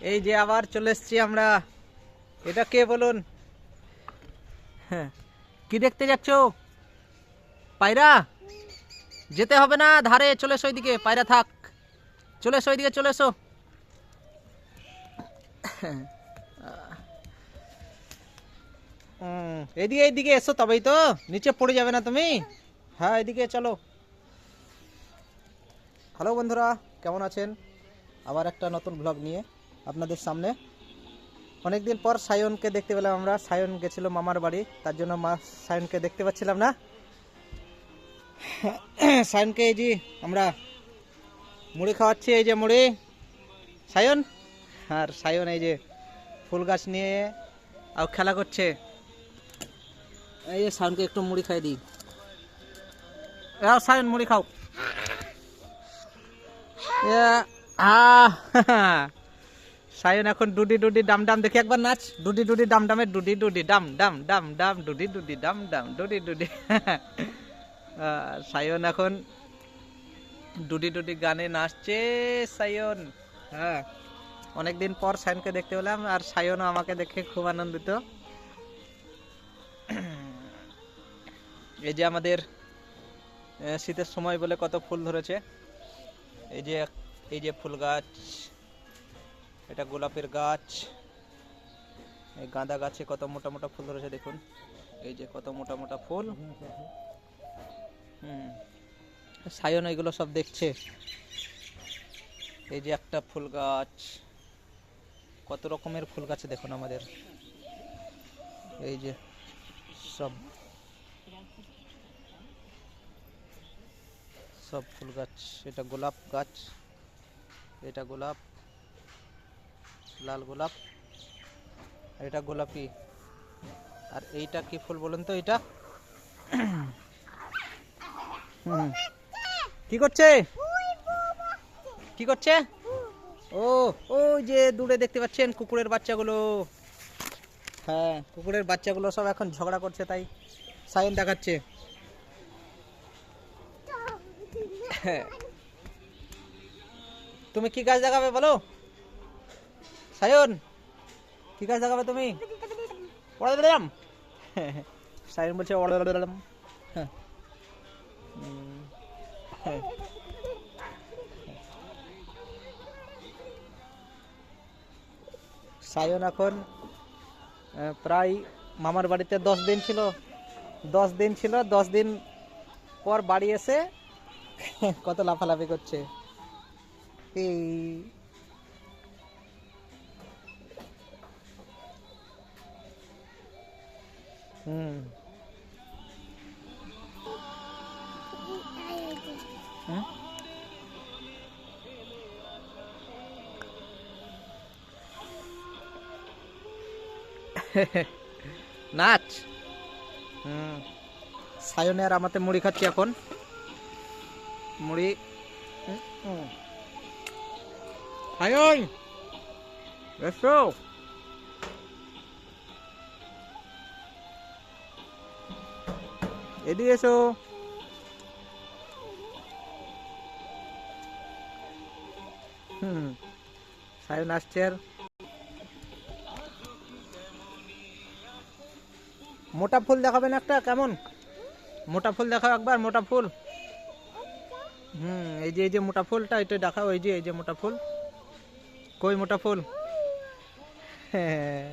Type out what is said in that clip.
এই যে আবার চলে এসছি আমরা। এটা কে বলুন? হ্যাঁ কি দেখতে যাচ্ছ? পায়রা? যেতে হবে না, ধারে চলে এসো ওইদিকে পায়রা থাক। চলে এসো ওইদিকে চলে এসো। এদিকে এইদিকে এসো তবেই তো, নিচে পড়ে যাবে না তুমি। হ্যাঁ এদিকে চলো। হ্যালো বন্ধুরা, কেমন আছেন? আবার একটা নতুন ব্লগ নিয়ে। আপনাদের সামনে। অনেকদিন পর সায়নকে দেখতে পেলাম আমরা। সায়ন গেছিল মামার বাড়ি তার জন্য মা সায়নকে দেখতে পাচ্ছিলাম না। সায়নকে এই যে আমরা মুড়ি খাওয়াচ্ছি এই যে মুড়ি। সায়ন? আর সায়ন এই যে ফুল গাছ নিয়ে আর খেলা করছে। এই যে সায়নকে একটু মুড়ি খাই দিই। সায়ন মুড়ি খাও। আহ, সায়ন এখন ডুডি ডুডি ডাম ডাম, দেখি একবার নাচ। ডুডি ডুডি ডাম ডামে ডুডি ডুডি ডাম ডাম ডাম ডাম, ডুডি ডুডি ডাম ডাম, ডুডি ডুডি। সায়ন এখন ডুডি ডুডি গানে নাচছে, সায়ন। হ্যাঁ অনেকদিন পর সায়নকে দেখতে পেলাম, আর সায়নও আমাকে দেখে খুব আনন্দিত। এই যে আমাদের শীতের সময় বলে কত ফুল ধরেছে। এই যে এই যে ফুল গাছ। এটা গোলাপের গাছ। এই গাঁদা গাছে কত মোটা মোটা ফুল ধরেছে দেখুন। এই যে কত মোটা মোটা ফুল। হুম। সায়ন এগুলো সব দেখছে। এই যে একটা ফুল গাছ। কত রকমের ফুল গাছে দেখুন আমাদের। এই যে সব। সব ফুল গাছ। এটা গোলাপ গাছ। এটা গোলাপ। লাল গোলাপ। আর এটা গোলাপি। আর এইটা কি ফুল বলুন তো এটা। কি করছে? কি করছে? ও, ওই যে দূরে দেখতে পাচ্ছেন কুকুরের বাচ্চাগুলো। হ্যাঁ কুকুরের বাচ্চাগুলো সব এখন ঝগড়া করছে তাই সাইন দেখাচ্ছে। হ্যাঁ। তুমি কি গাছ দেখাবে বলো? সায়ন, কি গাছ দেখাবে তুমি? ওড়া দিলাম সায়ন বলছে ওড়া দিলাম। সায়ন এখন প্রায় মামার বাড়িতে দশ দিন ছিল। দশ দিন ছিল, দশ দিন পর বাড়ি এসে কত লাফালাফি করছে। এই হুম? হুম? নাচ। হুম। সায়নে আর আমাতে মুড়ি খাচ্ছি এখন। মুড়ি। সায়ন! এসো। এদিকে এসো। হুম, সায়ন আসছে মোটা ফুল দেখাবেন একটা? কেমন? মোটা ফুল দেখাও একবার, মোটা ফুল। হুম, এই যে এই যে মোটা ফুলটা, এটা দেখাও, এই যে এই যে মোটা ফুল। কই মোটা ফুল? হ্যাঁ।